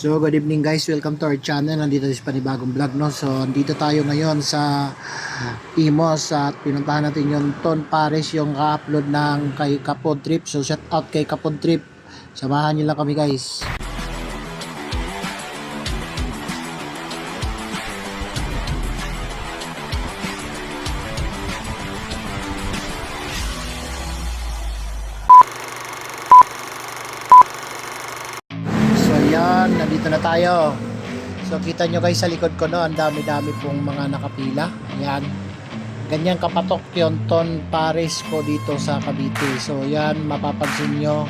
So, good evening guys. Welcome to our channel. Nandito sa panibagong vlog, no? So, andito tayo ngayon sa Imos at pinuntahan natin yung Ton Pares yung ka-upload ng kay Kapod Trip. So, shout out kay Kapod Trip. Samahan niyo lang kami guys. Tayo. So kita nyo guys sa likod ko no, ang dami-dami pong mga nakapila. Yan. Ganyan kapatok yung Ton Paris po dito sa Cavite. So yan, mapapansin nyo,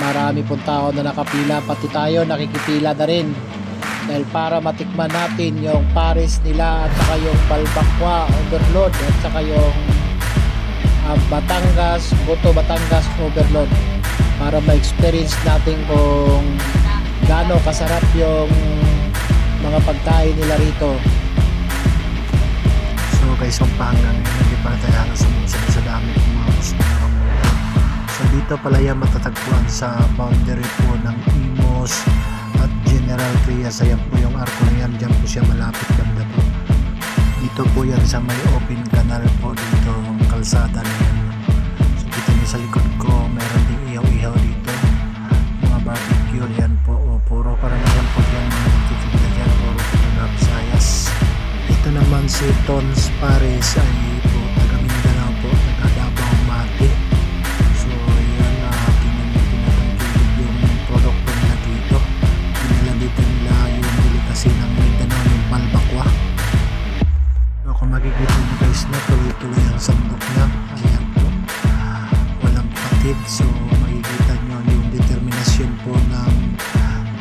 marami pong tao na nakapila. Pati tayo nakikipila na rin. Dahil para matikman natin yung Paris nila at saka yung Balbakwa Overload at saka yung ah, Batangas, Boto Batangas Overload para ma-experience natin kung gaano kasarap yung mga pagkain nila rito. So guys, Pampanga ngayon hindi pa tayo halos sumusunod sa dami ng mga mo. So dito pala yan matatagpuan sa boundary po ng Imos at General Trias. Ayan po yung arko na yan. Diyan po siya malapit banda po. Dito po yan sa may open canal po dito ang kalsada na yan. So kita niyo sa likod Tons Pares ay po taga Mindanao po. Taga Davao Mati. So na uh, niyo pinatangkilig yung produkto nila dito. Pinala dito nila yung delicacy ng Mindanao yung balbakwa. So kung makikita niyo guys na tuloy-tuloy ang sandok niya. Ayan po. Walang patid. So makikita niyo yung determinasyon po ng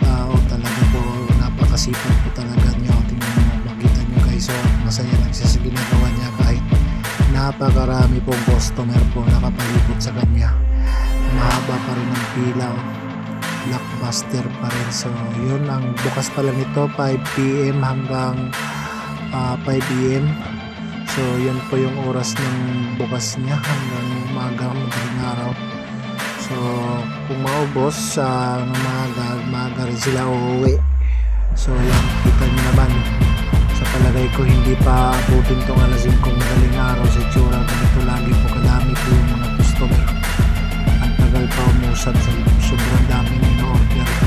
tao talaga po. Napakasipag po masaya lang siya sa ginagawa niya kahit napakarami pong customer po nakapalibot sa kanya. Mahaba pa rin ang pila. Blockbuster pa rin. So yun ang bukas pala nito 5pm hanggang ah, 5am. So, yun po yung oras ng bukas niya hanggang umaga, madaling araw. So, kung maubos sa umaga, umaga rin sila uuwi. So, yan, kita naman. Sa palagay ko, hindi pa abutin tong alas 5 madaling araw sa itsura. Ganito lagi po kadami po yung mga customer. Ang tagal pa umusad sa sobrang daming in-order.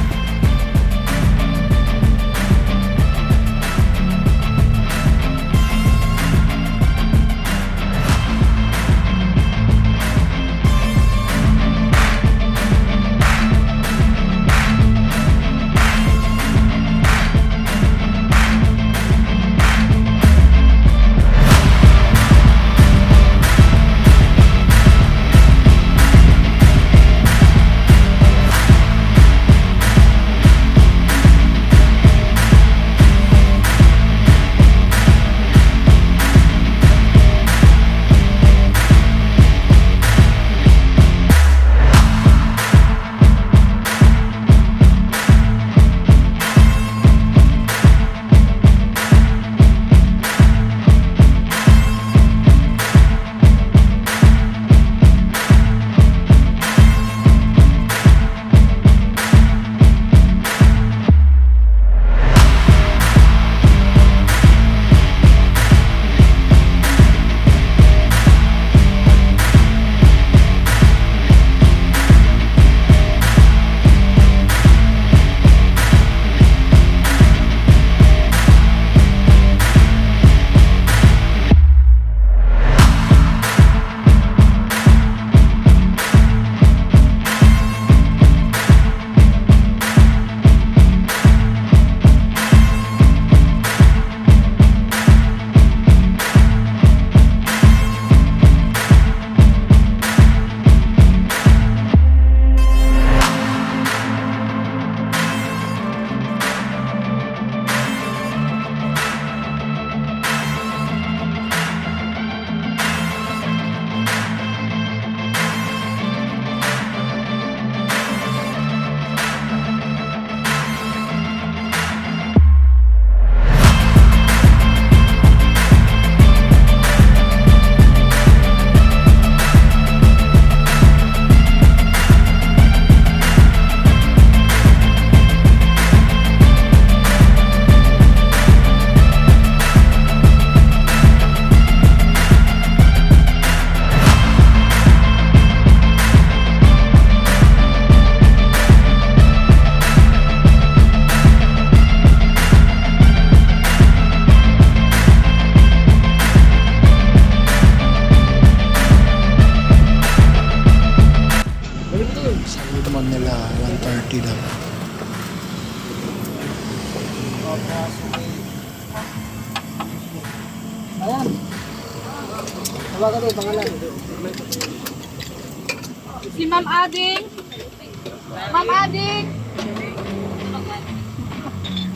Ayan. Tawagan din, pangalan. Si Ma'am Ading. Ma'am Ading.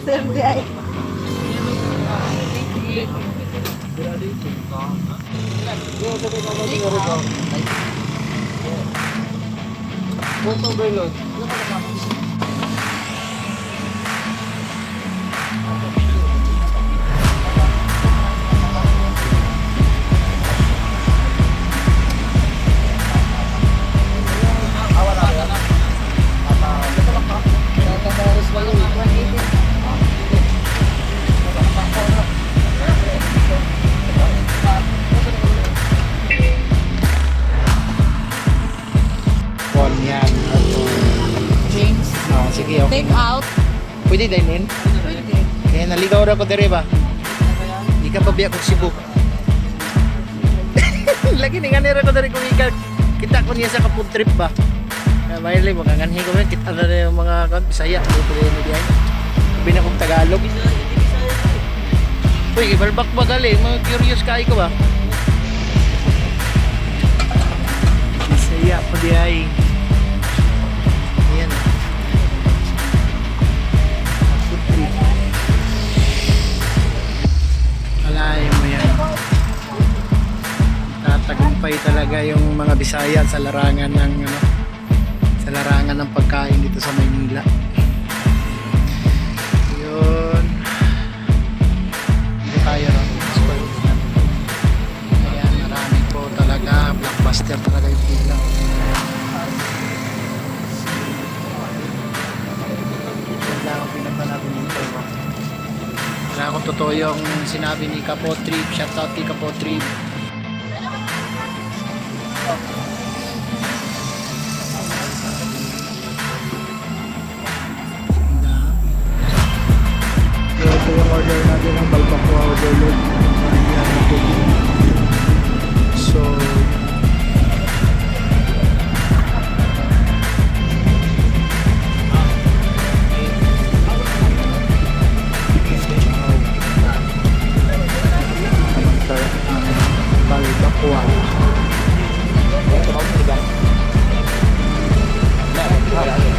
Sir Jai. Punto Berlot. Kon Pwede din in? Pwede. Kaya naligaw ra ko dere ba? Di ka pabiyak kog Cebu. Lagi ni ganira ko dere kung ika kita ko niya sa kapag trip ba. Kaya may lang mga ganhi ko man kita na yung mga kan Bisaya dito rin diyan. Sabi na kong Tagalog. Uy, ibalbak ba gali? Mga curious kay ko ba? Bisaya pa di ay. Bisaya sa larangan ng ano, sa larangan ng pagkain dito sa Maynila. Yun. Hindi tayo ron. Kaya marami po talaga. Blockbuster talaga yung pila. Pinagpa natin dito. no? Wala kung totoo yung sinabi ni Kapo Trip. Shoutout kay Kapo Trip. din ang Balbacoa Overlook area na tubig. So, Balbacoa. Balbacoa.